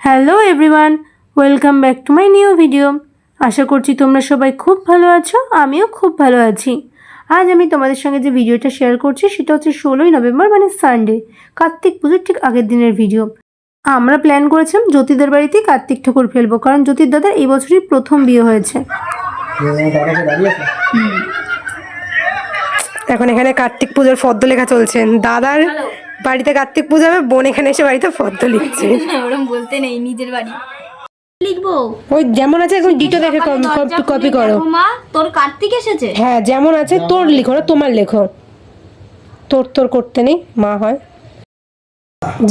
Hello everyone welcome back to my new video. আশা করছি তোমরা সবাই খুব ভালো আছো আমিও খুব ভালো আছি। আজ আমি তোমাদের সঙ্গে যে ভিডিওটা শেয়ার করছি সেটা হচ্ছে ষোলোই নভেম্বর মানে সানডে কার্তিক পুজোর ঠিক আগের দিনের ভিডিও। আমরা প্ল্যান করেছিলাম জ্যোতিদের বাড়িতেই কার্তিক ঠাকুর ফেলব কারণ জ্যোতির দাদার এই বছরই প্রথম বিয়ে হয়েছে। এখন এখানে কার্তিক পুজোর ফদ্দ লেখা চলছে। দাদার বাড়িতে কার্তিক পুজো হবে বোন এখানে এসে বাড়িতে ফদ্দ লিখছে। ওরম বলতে নেই নিজের বাড়ি। লিখব? ওই যেমন আছে এখন ডিটো দেখে কপি কপি করো। মা তোর কার্তিক এসেছে? হ্যাঁ যেমন আছে তোর লিখো না তোমার লেখো। তোর তোর করতে নেই মা হয়।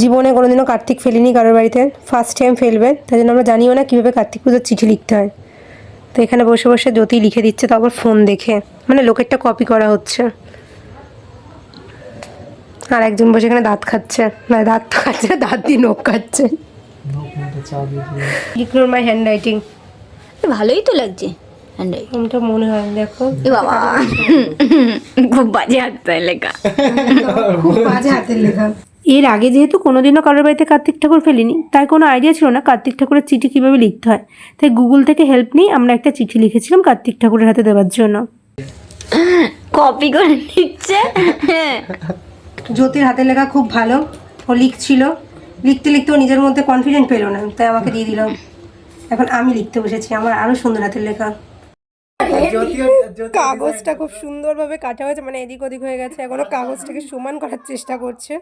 জীবনে কোনোদিনও কার্তিক ফেলিনি কারোর বাড়িতে। ফার্স্ট টাইম ফেলবে তাই জন্য আমরা জানিও না কীভাবে কার্তিক পুজোর চিঠি লিখতে হয়। তো এখানে বসে বসে জ্যোতি লিখে দিচ্ছে তারপর ফোন দেখে। মানে লোকেরটা কপি করা হচ্ছে। আর একজন বসে এখানে দাঁত খাচ্ছে। না দাঁত তো খাচ্ছে দাঁত দিয়ে নখ খাচ্ছে। ইগনোর মাই হ্যান্ড রাইটিং ভালোই তো লাগছে এটা মনে হয় দেখো। এ বাবা। খুব বাজে হাতে লেখা। খুব বাজে হাতের লেখা। এর আগে যেহেতু কোনোদিনও কারোর বাড়িতে কার্তিক ঠাকুর ফেলিনি তাই কোনো আইডিয়া ছিল না কার্তিক ঠাকুরের চিঠি কীভাবে লিখতে হয়। তাই গুগল থেকে হেল্প নিয়ে আমরা একটা চিঠি লিখেছিলাম কার্তিক ঠাকুরের হাতে দেওয়ার জন্য। কপি করে নিচ্ছে জ্যোতির হাতের লেখা খুব ভালো। ও লিখছিল। লিখতে লিখতে ও নিজের মধ্যে কনফিডেন্ট পেল না। তাই আমাকে দিয়ে দিল। এখন আমি লিখতে বসেছি। আমার আরও সুন্দর হাতের লেখা। কাগজটা খুব সুন্দরভাবে কাটা হয়েছে। মানে এদিক ওদিক হয়ে গেছে। এখনও কাগজটাকে সমান করার চেষ্টা করছে।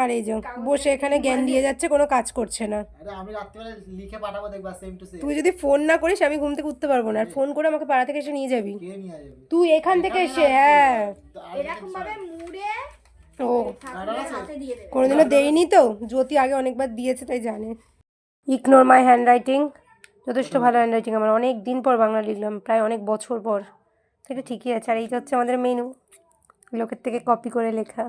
আর এই যে বসে এখানে জ্ঞান দিয়ে যাচ্ছে কোনো কাজ করছে না। আরে আমি রাত্রিবেলা লিখে পাঠাবো দেখবা সেম টু সেম তুই যদি ফোন না করিস আমি ঘুম থেকে উঠতে পারব না। আর ফোন করে আমাকে পাড়া থেকে এসে নিয়ে যাবি। কে নিয়ে যাবে? তুই এখান থেকে এসে হ্যাঁ। ও কোনোদিনও দেয়নি তো। জ্যোতি আগে অনেকবার দিয়েছে তাই জানে। ইগনোর মাই হ্যান্ড রাইটিং যথেষ্ট ভালো হ্যান্ড রাইটিং আমার। অনেক দিন পর বাংলা লিখলাম প্রায় অনেক বছর পর। সেটা ঠিকই আছে। আর এইটা হচ্ছে আমাদের মেনু লোকের থেকে কপি করে লেখা।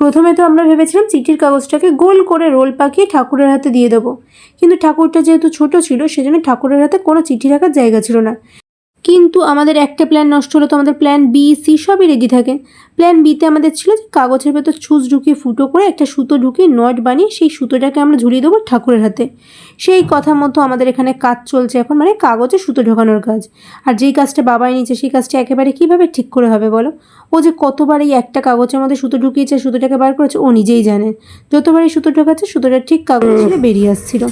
প্রথমে তো আমরা ভেবেছিলাম চিঠির কাগজটাকে গোল করে রোল পাকিয়ে ঠাকুরের হাতে দিয়ে দেবো। কিন্তু ঠাকুরটা যেহেতু ছোট ছিল সেজন্য ঠাকুরের হাতে কোনো চিঠি রাখার জায়গা ছিল না। কিন্তু আমাদের একটা প্ল্যান নষ্ট হলে তো আমাদের প্ল্যান বি সি সবই রেডি থাকে। প্ল্যান বিতে আমাদের ছিল যে কাগজের ভেতর ছুঁচ ঢুকিয়ে ফুটো করে একটা সুতো ঢুকিয়ে নট বানিয়ে সেই সুতোটাকে আমরা ঝুলিয়ে দেবো ঠাকুরের হাতে। সেই কথা মতো আমাদের এখানে কাজ চলছে এখন মানে কাগজে সুতো ঢোকানোর কাজ। আর যেই কাজটা বাবাই নিচ্ছে সেই কাজটা একেবারে কীভাবে ঠিক করে হবে বলো? ও যে কতবার এই একটা কাগজের মধ্যে সুতো ঢুকিয়েছে, সুতোটাকে বার করেছে, ও নিজেই জানে। যতবার এই সুতো ঢোকাচ্ছে, সুতোটা ঠিক কাগজ ছেড়ে বেরিয়ে আসছিল।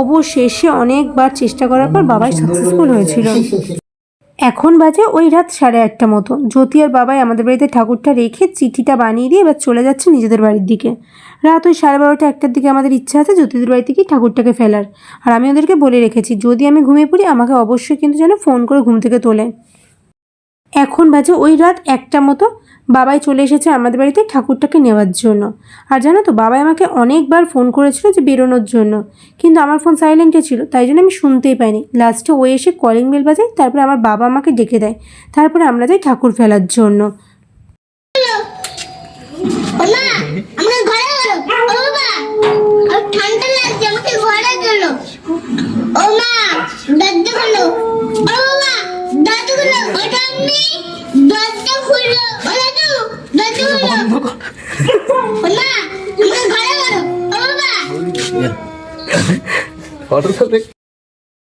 অবশেষে অনেকবার চেষ্টা করার পর বাবাই সাকসেসফুল হয়েছিল। এখন বাজে ওই রাত সাড়ে আটটা মতো। জ্যোতি আর বাবাই আমাদের বাড়িতে ঠাকুরটা রেখে চিঠিটা বানিয়ে দিয়ে এবার চলে যাচ্ছে নিজেদের বাড়ির দিকে। রাত ওই সাড়ে বারোটা একটার দিকে আমাদের ইচ্ছা আছে জ্যোতিদের বাড়িতে গিয়ে ঠাকুরটাকে ফেলার। আর আমি ওদেরকে বলে রেখেছি, যদি আমি ঘুমিয়ে পড়ি আমাকে অবশ্যই কিন্তু যেন ফোন করে ঘুম থেকে তোলে। এখন বাজে ওই রাত একটা মতো বাবাই চলে এসেছে আমাদের বাড়িতে ঠাকুরটাকে নেওয়ার জন্য। আর জানো তো, বাবাই আমাকে অনেকবার ফোন করেছিল যে বেরোনোর জন্য। কিন্তু আমার ফোন সাইলেন্টে ছিল, তাই জন্য আমি শুনতেই পাইনি। লাস্টে ও এসে কলিং বেল বাজায়, তারপরে আমার বাবা আমাকে ডেকে দেয়। তারপরে আমরা যাই ঠাকুর ফেলার জন্য ওমা আমরা ঘরে গেল ও মা আর ঠান্ডা লাগছে আমাকে ঘরে গেল ও মা দরজা খুলো ও মা দরজা খুলো ওটা আমি দরজা খুলো ও দাদু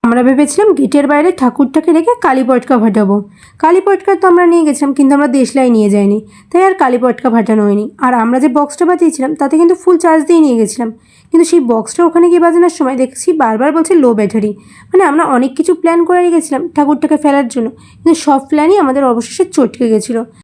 আমরা ভেবেছিলাম গেটের বাইরে ঠাকুরটাকে রেখে কালী পটকা ফাটাবো। কালী পটকা তো আমরা নিয়ে গেছিলাম, কিন্তু আমরা দেশলাই নিয়ে যাইনি। তাই আর কালী পটকা ফাটানো হয়নি। আর আমরা যে বক্সটা বাজিয়েছিলাম তাতে কিন্তু ফুল চার্জ দিয়ে নিয়ে গেছিলাম। কিন্তু সেই বক্সটা ওখানে গিয়ে বাজানোর সময় দেখছি বারবার বলছে লো ব্যাটারি মানে আমরা অনেক কিছু প্ল্যান করে রেখেছিলাম ঠাকুরটাকে ফেলার জন্য। কিন্তু সব প্ল্যানই আমাদের অবশেষে চটকে গেছিল।